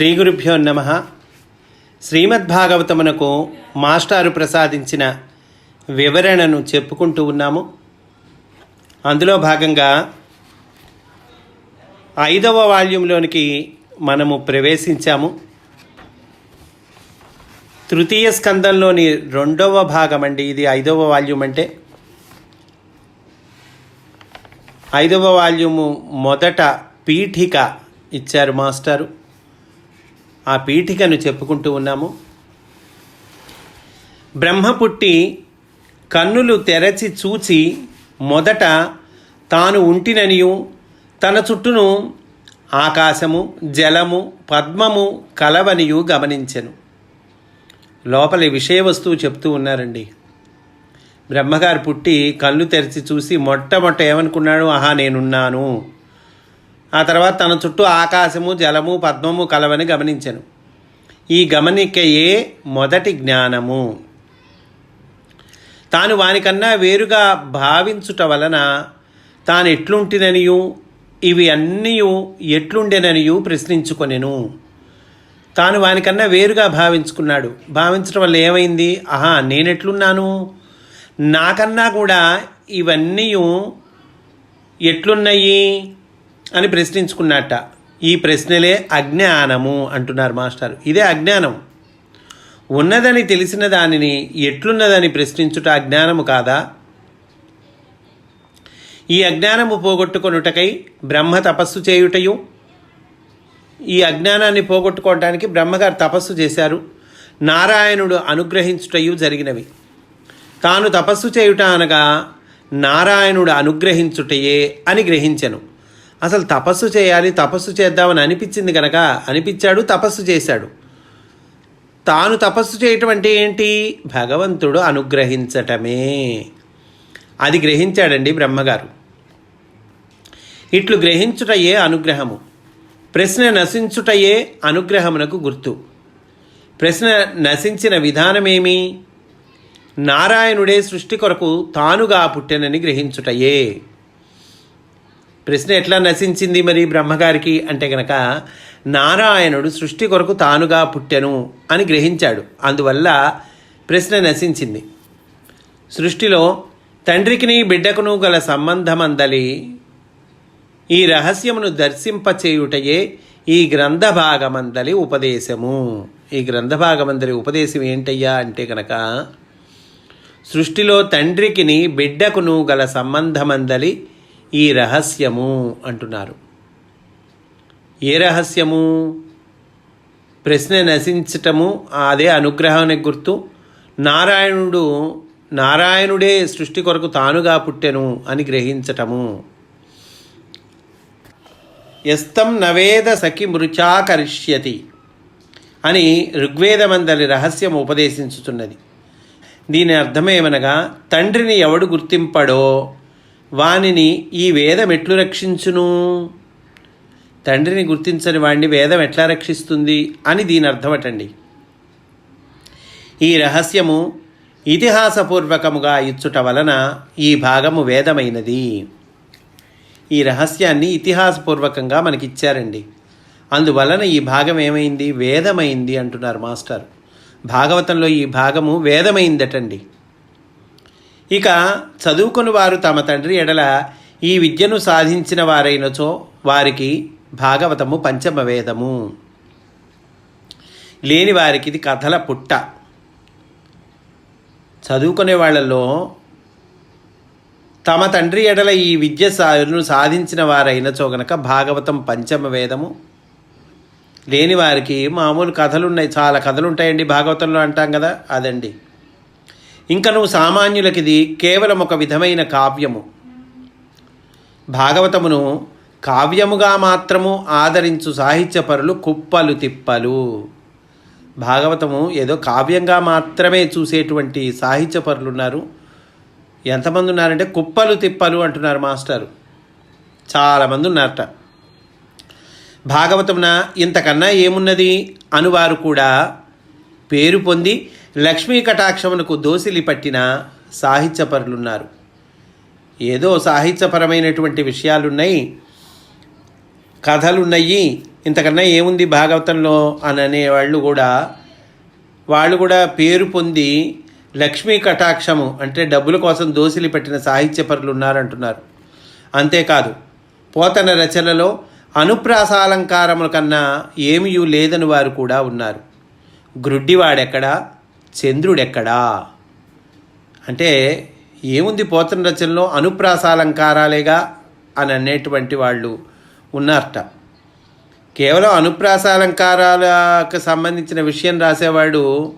శ్రీ గురుభ్యో నమ. శ్రీమద్భాగవతమునకు మాస్టారు ప్రసాదించిన వివరణను చెప్పుకుంటూ ఉన్నాము. అందులో భాగంగా ఐదవ వాల్యూంలోనికి మనము ప్రవేశించాము. తృతీయ స్కందంలోని రెండవ భాగం అండి ఇది ఐదవ వాల్యూమ్ అంటే ఐదవ వాల్యూము మొదట పీఠిక ఇచ్చారు మాస్టారు. ఆ పీఠికను చెప్పుకుంటూ ఉన్నాము. బ్రహ్మ పుట్టి కన్నులు తెరచి చూచి మొదట తాను ఉంటిననియు తన చుట్టూను ఆకాశము జలము పద్మము కలవనియు గమనించెను. లోపలి విషయ వస్తువు చెప్తూ ఉన్నారండి. బ్రహ్మగారు పుట్టి కళ్ళు తెరిచి చూసి మొట్టమొట్ట ఏమనుకున్నాడు? ఆహా నేనున్నాను. ఆ తర్వాత తన చుట్టూ ఆకాశము జలము పద్మము కలవని గమనించను. ఈ గమనికయే మొదటి జ్ఞానము. తాను వానికన్నా వేరుగా భావించుట వలన తాను ఎట్లుంటిననియు ఇవి అన్నీ ఎట్లుండెననియు ప్రశ్నించుకొనెను. తాను వానికన్నా వేరుగా భావించుకున్నాడు. భావించడం వల్ల ఏమైంది? ఆహా నేనెట్లున్నాను? నాకన్నా కూడా ఇవన్నీ ఎట్లున్నాయి అని ప్రశ్నించుకున్నట్ట. ఈ ప్రశ్నలే అజ్ఞానము అంటున్నారు మాస్టర్. ఇదే అజ్ఞానం. ఉన్నదని తెలిసిన దానిని ఎట్లున్నదని ప్రశ్నించుట అజ్ఞానము కాదా? ఈ అజ్ఞానము పోగొట్టుకొనుటకై బ్రహ్మ తపస్సు చేయుటయు? ఈ అజ్ఞానాన్ని పోగొట్టుకోవడానికి బ్రహ్మగారు తపస్సు చేశారు. నారాయణుడు అనుగ్రహించుటయు జరిగినవి. తాను తపస్సు చేయుట అనగా నారాయణుడు అనుగ్రహించుటయే అని గ్రహించెను. అసలు తపస్సు చేయాలి తపస్సు చేద్దామని అనిపించింది కనుక అనిపించాడు తపస్సు చేశాడు. తాను తపస్సు చేయటం అంటే ఏంటి? భగవంతుడు అనుగ్రహించటమే. అది గ్రహించాడండి బ్రహ్మగారు. ఇట్లు గ్రహించుటయే అనుగ్రహము. ప్రశ్న నశించుటయే అనుగ్రహమునకు గుర్తు. ప్రశ్న నశించిన విధానమేమి? నారాయణుడే సృష్టి కొరకు తానుగా పుట్టెనని గ్రహించుటయే. ప్రశ్న ఎట్లా నశించింది మరి బ్రహ్మగారికి? అంటే గనక నారాయణుడు సృష్టి కొరకు తానుగా పుట్టెను అని గ్రహించాడు. అందువల్ల ప్రశ్న నశించింది. సృష్టిలో తండ్రికిని బిడ్డకును గల సంబంధమందలి ఈ రహస్యమును దర్శింపచేయుటయే ఈ గ్రంథ భాగమందలి ఉపదేశము. ఈ గ్రంథ భాగమందలి ఉపదేశం ఏంటయ్యా అంటే కనుక సృష్టిలో తండ్రికిని బిడ్డకును గల సంబంధమందలి ఈ రహస్యము అంటున్నారు. ఏ రహస్యము? ప్రశ్న నశించటము అదే అనుగ్రహానికి గుర్తు నారాయణుడు నారాయణుడే సృష్టి కొరకు తానుగా పుట్టెను అని గ్రహించటము. ఎస్తం నవేద సఖి మృచాకరిష్యతి అని ఋగ్వేదమందలి రహస్యం ఉపదేశించుతున్నది. దీని అర్థమేమనగా తండ్రిని ఎవడు గుర్తింపడో వానిని ఈ వేదం ఎట్లు రక్షించును? తండ్రిని గుర్తించని వాడిని వేదం ఎట్లా రక్షిస్తుంది? అని దీని అర్థమటండి. ఈ రహస్యము ఇతిహాసపూర్వకముగా ఇచ్చుట వలన ఈ భాగము వేదమైనది. ఈ రహస్యాన్ని ఇతిహాసపూర్వకంగా మనకిచ్చారండి. అందువలన ఈ భాగం ఏమైంది? వేదమైంది అంటున్నారు మాస్టర్. భాగవతంలో ఈ భాగము వేదమైందటండి. ఇక చదువుకుని వారు తమ తండ్రి ఎడల ఈ విద్యను సాధించిన వారైనచో వారికి భాగవతము పంచమ వేదము లేని వారికి ఇది కథల పుట్ట. చదువుకునే వాళ్ళలో తమ తండ్రి ఎడల ఈ విద్య సాధను సాధించిన వారైనచో గనక భాగవతం పంచమ వేదము లేని వారికి మామూలు కథలు ఉన్నాయి చాలా కథలు ఉంటాయండి భాగవతంలో అంటాం కదా అదండి. ఇంకా నువ్వు కేవలం ఒక విధమైన కావ్యము. భాగవతమును కావ్యముగా మాత్రము ఆదరించు సాహిత్యపరులు కుప్పలు తిప్పలు. భాగవతము ఏదో కావ్యంగా మాత్రమే చూసేటువంటి సాహిత్యపరులు ఉన్నారు ఎంతమంది ఉన్నారంటే కుప్పలు తిప్పలు అంటున్నారు మాస్టారు. చాలామంది ఉన్నారట భాగవతమున ఇంతకన్నా ఏమున్నది? అనువారు కూడా పేరు పొంది లక్ష్మీ కటాక్షమునకు దోసిలి పట్టిన సాహిత్యపరులున్నారు. ఏదో సాహిత్యపరమైనటువంటి విషయాలున్నాయి కథలున్నాయి ఇంతకన్నా ఏముంది భాగవతంలో అని అనేవాళ్ళు కూడా వాళ్ళు కూడా పేరు పొంది లక్ష్మీ కటాక్షము అంటే డబ్బుల కోసం దోసిలి పెట్టిన సాహిత్యపరులు ఉన్నారంటున్నారు అంతేకాదు పోతన రచనలో అనుప్రాసాలంకారముల కన్నా ఏమీ లేదని వారు కూడా ఉన్నారు. గ్రుడ్డివాడెక్కడా? చంద్రుడెక్కడా? అంటే ఏముంది పోతన రచనలో అనుప్రాసాలంకారాలేగా అని అనేటువంటి వాళ్ళు ఉన్నారట. కేవలం అనుప్రాసాలంకారాలకు సంబంధించిన విషయం రాసేవాడు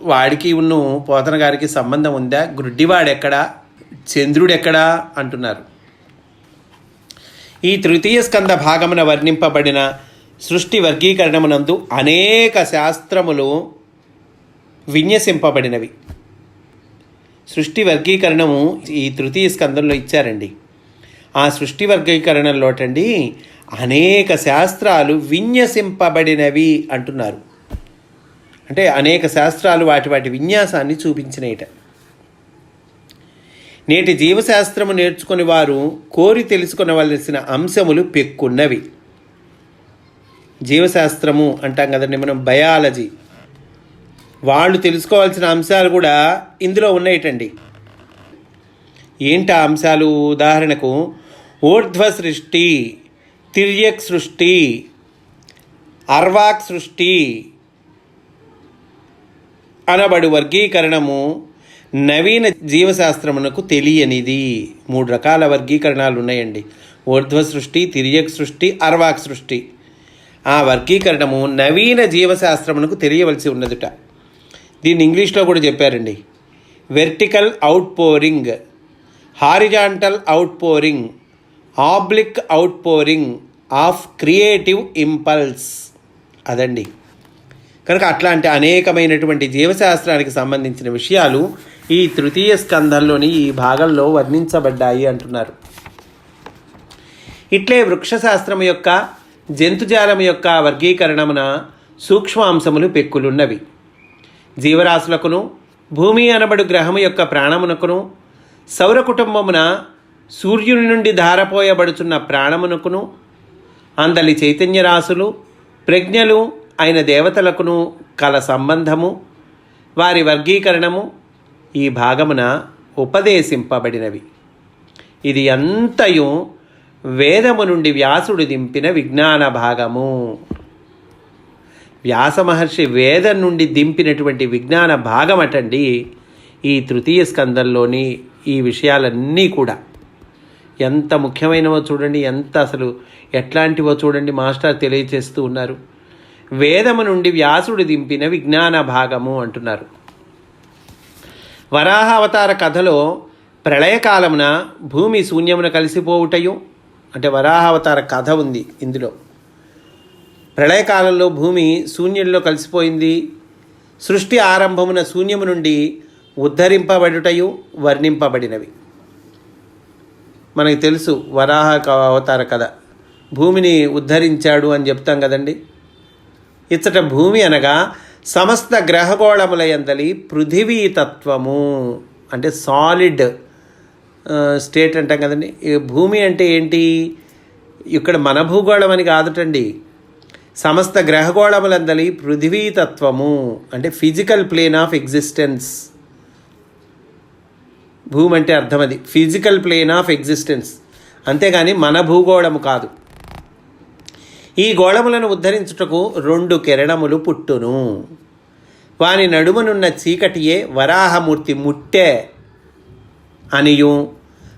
వాడికి ఉన్న పోతన గారికి సంబంధం ఉందా? గ్రుడ్డివాడెక్కడా చంద్రుడెక్కడా? అంటున్నారు. ఈ తృతీయ స్కంద భాగమున వర్ణింపబడిన సృష్టి వర్గీకరణమునందు అనేక శాస్త్రములు విన్యసింపబడినవి. సృష్టి వర్గీకరణము ఈ తృతీయ స్కందంలో ఇచ్చారండి. ఆ సృష్టి వర్గీకరణలోటండి అనేక శాస్త్రాలు విన్యసింపబడినవి అంటున్నారు. అంటే అనేక శాస్త్రాలు వాటి వాటి విన్యాసాన్ని చూపించినట నేటి జీవశాస్త్రము నేర్చుకుని వారు కోరి తెలుసుకునవలసిన అంశములు పెక్కున్నవి. జీవశాస్త్రము అంటాం కదండి మనం బయాలజీ. వాళ్ళు తెలుసుకోవాల్సిన అంశాలు కూడా ఇందులో ఉన్నాయటండి. ఏంటి ఆ అంశాలు? ఉదాహరణకు ఊర్ధ్వ సృష్టి తిర్యక్ సృష్టి అర్వాక్ సృష్టి అనబడు వర్గీకరణము నవీన జీవశాస్త్రమునకు తెలియనిది. మూడు రకాల వర్గీకరణాలు ఉన్నాయండి. ఊర్ధ్వ సృష్టి తిరియక్ సృష్టి అర్వాక్ సృష్టి. ఆ వర్గీకరణము నవీన జీవశాస్త్రమునకు తెలియవలసి ఉన్నదుట. దీన్ని ఇంగ్లీష్లో కూడా చెప్పారండి. Vertical outpouring horizontal outpouring oblique outpouring of creative impulse అదండి. కనుక అట్లాంటి అనేకమైనటువంటి జీవశాస్త్రానికి సంబంధించిన విషయాలు ఈ తృతీయ స్కంధంలోని ఈ భాగంలో వర్ణించబడ్డాయి అంటున్నారు. ఇట్లే వృక్షశాస్త్రము యొక్క జంతుజాలము యొక్క వర్గీకరణమున సూక్ష్మాంశములు పెక్కులున్నవి. జీవరాశులకును భూమి అనబడు గ్రహము యొక్క ప్రాణమునకును సౌర కుటుంబమున సూర్యుని నుండి ధారపోయబడుచున్న ప్రాణమునకును అందలి చైతన్య రాశులు ప్రజ్ఞలు అయిన దేవతలకును కల సంబంధము వారి వర్గీకరణము ఈ భాగమున ఉపదేశింపబడినవి. ఇది అంతయు వేదము నుండి వ్యాసుడు దింపిన విజ్ఞాన భాగము. వ్యాస మహర్షి వేదం నుండి దింపినటువంటి విజ్ఞాన భాగం అటండి ఈ తృతీయ స్కందంలోని ఈ విషయాలన్నీ కూడా. ఎంత ముఖ్యమైనవో చూడండి ఎంత అసలు ఎట్లాంటివో చూడండి మాస్టర్ తెలియచేస్తూ ఉన్నారు. వేదము నుండి వ్యాసుడు దింపిన విజ్ఞాన భాగము అంటున్నారు. వరాహ అవతార కథలో ప్రళయకాలమున భూమి శూన్యమున కలిసిపోవుటయు అంటే వరాహ అవతార కథ ఉంది ఇందులో. ప్రళయకాలంలో భూమి శూన్యంలో కలిసిపోయింది. సృష్టి ఆరంభమున శూన్యము నుండి ఉద్ధరింపబడుటయు వర్ణింపబడినవి. మనకి తెలుసు వరాహ క- అవతార కథ. భూమిని ఉద్ధరించాడు అని చెప్తాం కదండి. ఇచ్చట భూమి అనగా సమస్త గ్రహగోళముల యందలి పృథివీ తత్వము అంటే సాలిడ్ స్టేట్ అంటాం కదండి. భూమి అంటే ఏంటి? ఇక్కడ మన భూగోళం అని కాదుటండి. సమస్త గ్రహగోళములందలి పృథివీతత్వము అంటే ఫిజికల్ ప్లేన్ ఆఫ్ ఎగ్జిస్టెన్స్. భూమి అంటే అర్థం అది ఫిజికల్ ప్లేన్ ఆఫ్ ఎగ్జిస్టెన్స్. అంతేగాని మన భూగోళము కాదు. ఈ గోళములను ఉద్ధరించుటకు రెండు కిరణములు పుట్టును. వాని నడుమనున్న చీకటియే వరాహమూర్తి ముట్టె అనియు.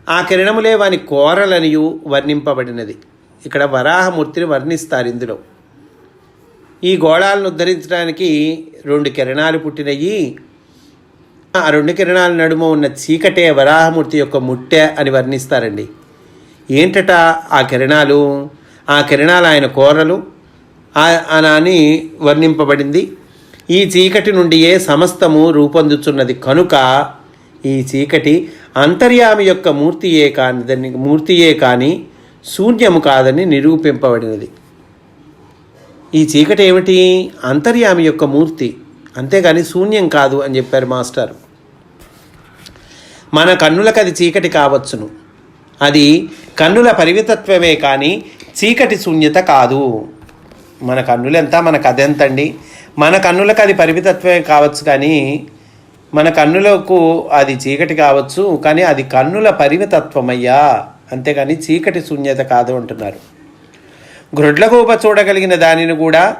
ఆ కిరణములే వాని కోరలనియు వర్ణింపబడినది. ఇక్కడ వరాహమూర్తిని వర్ణిస్తారు ఇందులో. ఈ గోళాలను ఉద్ధరించడానికి రెండు కిరణాలు పుట్టినయి ఆ రెండు కిరణాల నడుమ ఉన్న చీకటే వరాహమూర్తి యొక్క ముట్టె అని వర్ణిస్తారండి. ఏంటట ఆ కిరణాలు? ఆ కిరణాలు ఆయన కోరలు? ఆ- అని వర్ణింపబడింది. ఈ చీకటి నుండియే సమస్తము రూపొందుచున్నది. కనుక ఈ చీకటి అంతర్యామి యొక్క మూర్తియే కాని దాన్ని మూర్తియే కానీ శూన్యము కాదని నిరూపింపబడినది. ఈ చీకటి ఏమిటి? అంతర్యామి యొక్క మూర్తి. అంతేగాని శూన్యం కాదు అని చెప్పారు మాస్టర్. మన కన్నులకు అది చీకటి కావచ్చును. అది కన్నుల పరిమితత్వమే కానీ చీకటి శూన్యత కాదు. మన కన్నులు ఎంత మన కథ మన కన్నులకు అది పరిమితత్వమే కావచ్చు కానీ మన కన్నులకు అది చీకటి కావచ్చు కానీ అది కన్నుల పరిమితత్వమయ్యా. అంతేగాని చీకటి శూన్యత కాదు అంటున్నారు. గ్రొడ్లగూప చూడగలిగిన దానిని కూడా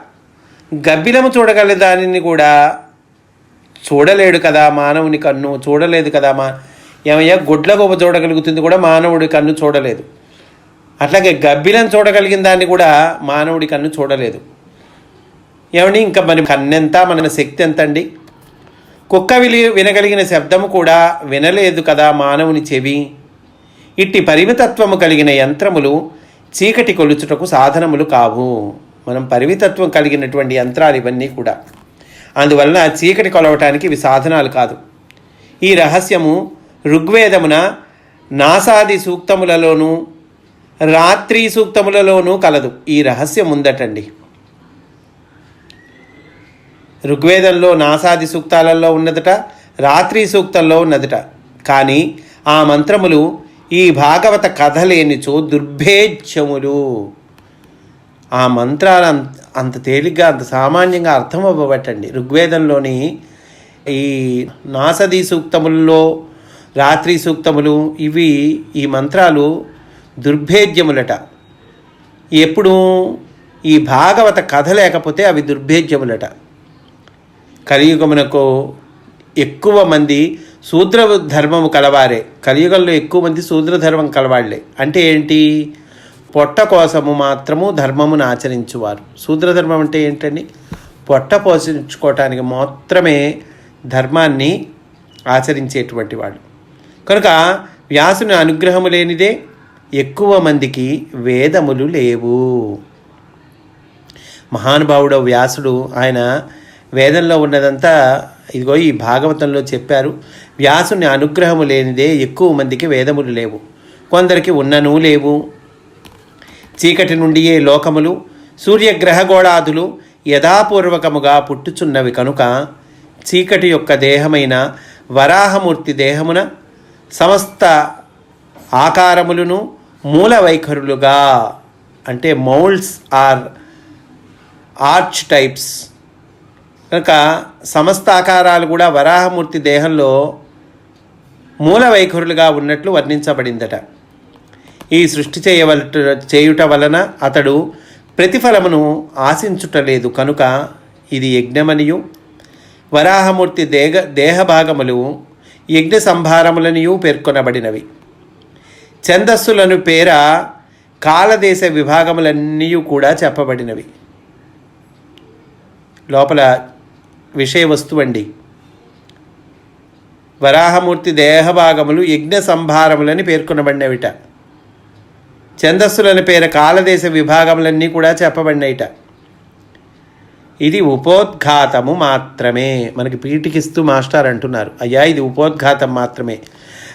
గబ్బిలము చూడగలిగిన దానిని కూడా చూడలేడు కదా మానవుని కన్ను చూడలేదు కదా మా ఏమయ్యా గుడ్లగోప చూడగలుగుతుంది కూడా మానవుడి కన్ను చూడలేదు. అట్లాగే గబ్బిలం చూడగలిగిన దాన్ని కూడా మానవుడి కన్ను చూడలేదు. ఏమండి ఇంకా మన కన్నెంత మన శక్తి ఎంత అండి కుక్క విలి వినగలిగిన శబ్దము కూడా వినలేదు కదా మానవుని చెవి. ఇట్టి పరిమితత్వము కలిగిన యంత్రములు చీకటి కొలుచుటకు సాధనములు కావు. మనం పరిమితత్వం కలిగినటువంటి యంత్రాలు ఇవన్నీ కూడా. అందువలన చీకటి కొలవటానికి ఇవి సాధనాలు కాదు. ఈ రహస్యము ఋగ్వేదమున నాసాది సూక్తములలోనూ రాత్రి సూక్తములలోనూ కలదు. ఈ రహస్యం ఉందటండి. ఋగ్వేదంలో నాసాది సూక్తాలలో ఉన్నదట రాత్రి సూక్తంలో ఉన్నదట. కానీ ఆ మంత్రములు ఈ భాగవత కథ లేనిచో దుర్భేద్యములు. ఆ మంత్రాలు అంత అంత తేలిగ్గా అంత సామాన్యంగా అర్థం అవ్వబట్టండి. ఋగ్వేదంలోని ఈ నాసది సూక్తముల్లో రాత్రి సూక్తములు ఇవి ఈ మంత్రాలు దుర్భేద్యములట. ఎప్పుడు ఈ భాగవత కథ లేకపోతే అవి దుర్భేద్యములట. కలియుగమునకు ఎక్కువ మంది శూద్ర ధర్మము కలవారే. కలియుగంలో ఎక్కువ మంది శూద్ర ధర్మం కలవాళ్ళే. అంటే ఏంటి? పొట్ట కోసము మాత్రము ధర్మమును ఆచరించువారు. శూద్ర ధర్మం అంటే ఏంటండి? పొట్ట పోషించుకోవటానికి మాత్రమే ధర్మాన్ని ఆచరించేటువంటి వాళ్ళు. కనుక వ్యాసుని అనుగ్రహము లేనిదే ఎక్కువ మందికి వేదములు లేవు. మహానుభావుడు వ్యాసుడు ఆయన వేదంలో ఉన్నదంతా ఇదిగో ఈ భాగవతంలో చెప్పారు. వ్యాసుని అనుగ్రహము లేనిదే ఎక్కువ మందికి వేదములు లేవు. కొందరికి ఉన్ననూ లేవు. చీకటి నుండియే లోకములు సూర్యగ్రహగోళాదులు యథాపూర్వకముగా పుట్టుచున్నవి కనుక చీకటి యొక్క దేహమైన వరాహమూర్తి దేహమున సమస్త ఆకారములను మూల వైఖరులుగా అంటే మౌల్డ్స్ ఆర్ ఆర్చ్ టైప్స్. కనుక సమస్త ఆకారాలు కూడా వరాహమూర్తి దేహంలో మూల వైఖరులుగా ఉన్నట్లు వర్ణించబడిందట. ఈ సృష్టి చేయవల చేయుట వలన అతడు ప్రతిఫలమును ఆశించుటలేదు. కనుక ఇది యజ్ఞమనియు వరాహమూర్తి దేహ దేహభాగములు యజ్ఞ సంభారములనియు పేర్కొనబడినవి. ఛందస్సులను పేర కాలదేశ విభాగములన్నీ కూడా చెప్పబడినవి. లోపల విషయ వస్తువండి వరాహమూర్తి దేహభాగములు యజ్ఞ సంభారములని పేర్కొనబడినవిట. ఛందస్సులని పేర కాలదేశ విభాగములన్నీ కూడా చెప్పబడినయిట. ఇది ఉపోద్ఘాతము మాత్రమే. మనకి పీటికిస్తూ మాస్టర్ అంటున్నారు. అయ్యా ఇది ఉపోద్ఘాతం మాత్రమే.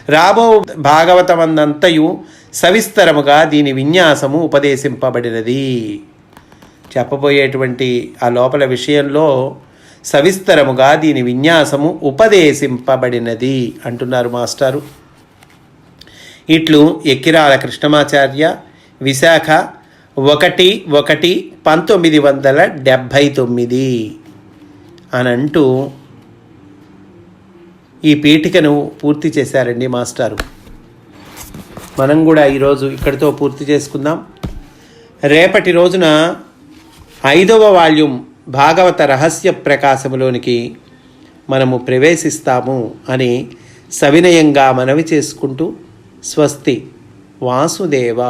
రాబో భాగవతమందంతయు సవిస్తరముగా దీని విన్యాసము ఉపదేశింపబడినది. చెప్పబోయేటువంటి ఆ లోపల విషయంలో సవిస్తరముగా దీని విన్యాసము ఉపదేశింపబడినది అంటున్నారు మాస్టారు. ఇట్లు ఎక్కిరాల కృష్ణమాచార్య విశాఖ ఒకటి ఒకటి పంతొమ్మిది వందల డెబ్భై తొమ్మిది అని అంటూ ఈ పీఠికను పూర్తి చేశారండి మాస్టారు. మనం కూడా ఈరోజు ఇక్కడితో పూర్తి చేసుకుందాం. రేపటి రోజున ఐదవ వాల్యూమ్ భాగవత రహస్య ప్రకాశములోనికి మనము ప్రవేశిస్తాము అని సవినయంగా మనవి చేసుకుంటూ స్వస్తి వాసుదేవ.